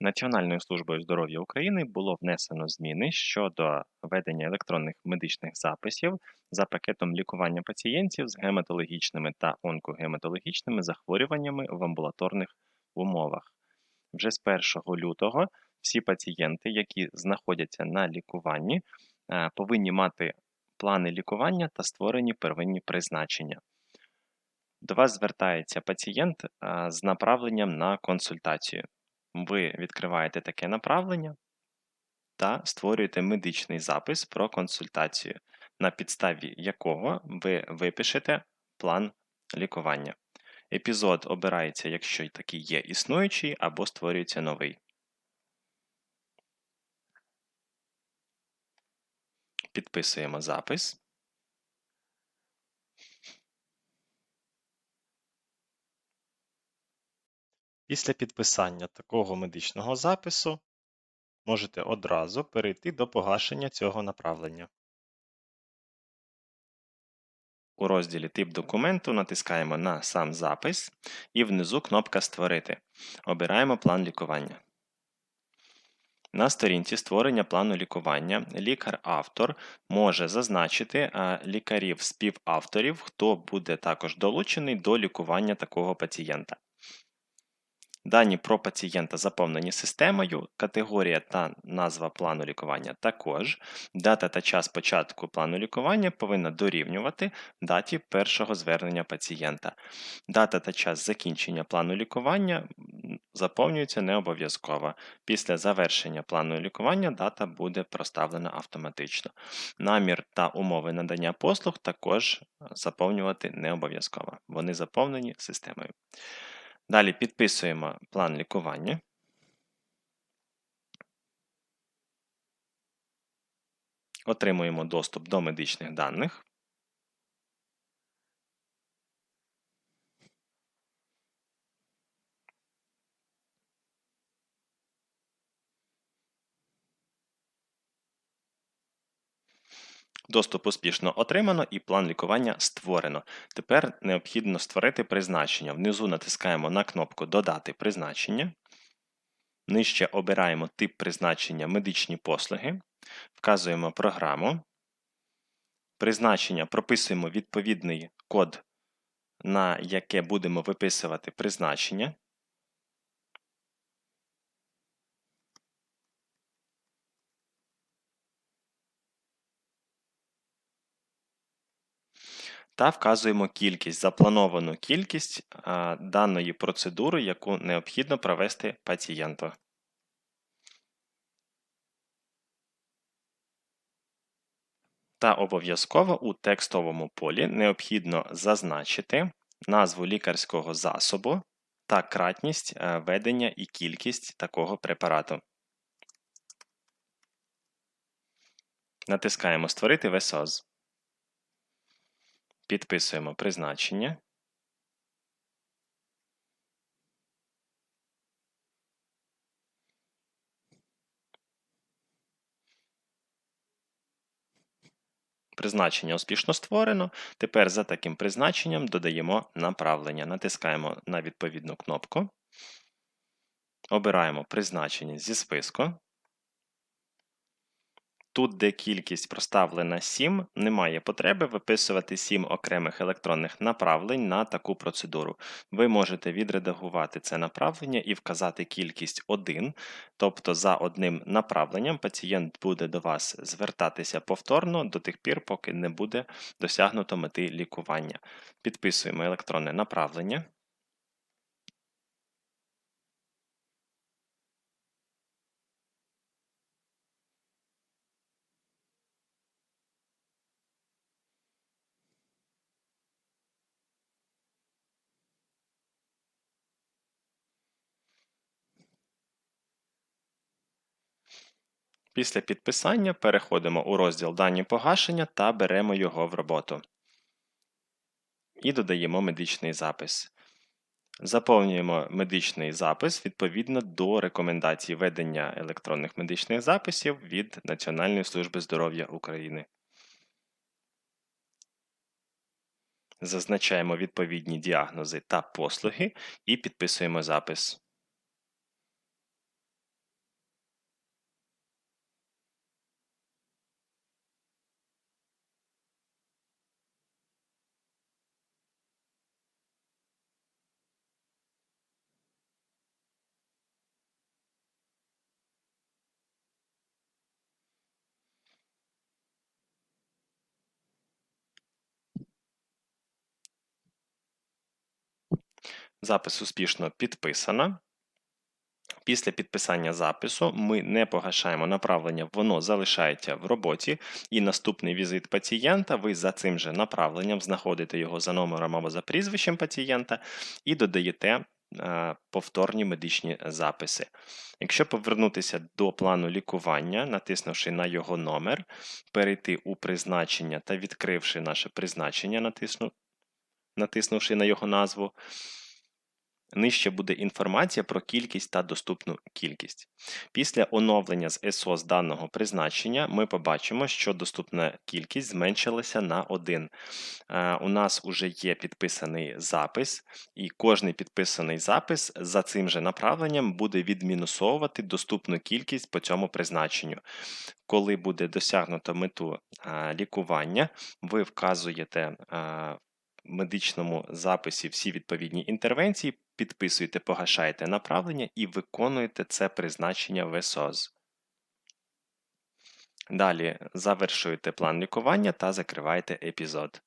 Національною службою здоров'я України було внесено зміни щодо ведення електронних медичних записів за пакетом лікування пацієнтів з гематологічними та онкогематологічними захворюваннями в амбулаторних умовах. Вже з 1 лютого всі пацієнти, які знаходяться на лікуванні, е, повинні мати плани лікування та створені первинні призначення. До вас звертається пацієнт е, з направленням на консультацію. Ви відкриваєте таке направлення та створюєте медичний запис про консультацію, на підставі якого ви випишете план лікування. Епізод обирається, якщо такий є існуючий, або створюється новий. Підписуємо запис. Після підписання такого медичного запису можете одразу перейти до погашення цього направлення. У розділі Тип документу натискаємо на сам запис і внизу кнопка Створити. Обираємо план лікування. На сторінці створення плану лікування лікар-автор може зазначити лікарів-співавторів, хто буде також долучений до лікування такого пацієнта. Дані про пацієнта заповнені системою, категорія та назва плану лікування також. Дата та час початку плану лікування повинна дорівнювати даті першого звернення пацієнта. Дата та час закінчення плану лікування заповнюються не обов'язково. Після завершення плану лікування дата буде проставлена автоматично. Намір та умови надання послуг також заповнювати не обов'язково. Вони заповнені системою. Далі підписуємо план лікування. Отримуємо доступ до медичних даних. Доступ успішно отримано і план лікування створено. Тепер необхідно створити призначення. Внизу натискаємо на кнопку Додати призначення. Нижче обираємо тип призначення медичні послуги, вказуємо програму. Призначення прописуємо відповідний код, на яке будемо виписувати призначення. Та вказуємо кількість, заплановану кількість даної процедури, яку необхідно провести пацієнту. Та обов'язково у текстовому полі необхідно зазначити назву лікарського засобу та кратність е, ведення і кількість такого препарату. Натискаємо Створити ВСОЗ. Підписуємо призначення. Призначення успішно створено. Тепер за таким призначенням додаємо направлення. Натискаємо на відповідну кнопку. Обираємо призначення зі списку. Тут, де кількість проставлена 7, немає потреби виписувати 7 окремих електронних направлень на таку процедуру. Ви можете відредагувати це направлення і вказати кількість 1, тобто за одним направленням пацієнт буде до вас звертатися повторно до тих пір, поки не буде досягнуто мети лікування. Підписуємо електронне направлення. Після підписання переходимо у розділ Дані погашення та беремо його в роботу. І додаємо медичний запис. Заповнюємо медичний запис відповідно до рекомендацій ведення електронних медичних записів від Національної служби здоров'я України. Зазначаємо відповідні діагнози та послуги і підписуємо запис. Запис успішно підписано. Після підписання запису ми не погашаємо направлення, воно залишається в роботі, і наступний візит пацієнта ви за цим же направленням знаходите його за номером або за прізвищем пацієнта і додаєте е, повторні медичні записи. Якщо повернутися до плану лікування, натиснувши на його номер, перейти у призначення та відкривши наше призначення, натисну- натиснувши на його назву, Нижче буде інформація про кількість та доступну кількість. Після оновлення з СО з даного призначення ми побачимо, що доступна кількість зменшилася на 1. У нас вже є підписаний запис, і кожний підписаний запис за цим же направленням буде відмінусовувати доступну кількість по цьому призначенню. Коли буде досягнуто мету лікування, ви вказуєте в медичному записі всі відповідні інтервенції, підписуєте, погашаєте направлення і виконуєте це призначення в СОЗ. Далі завершуєте план лікування та закриваєте епізод.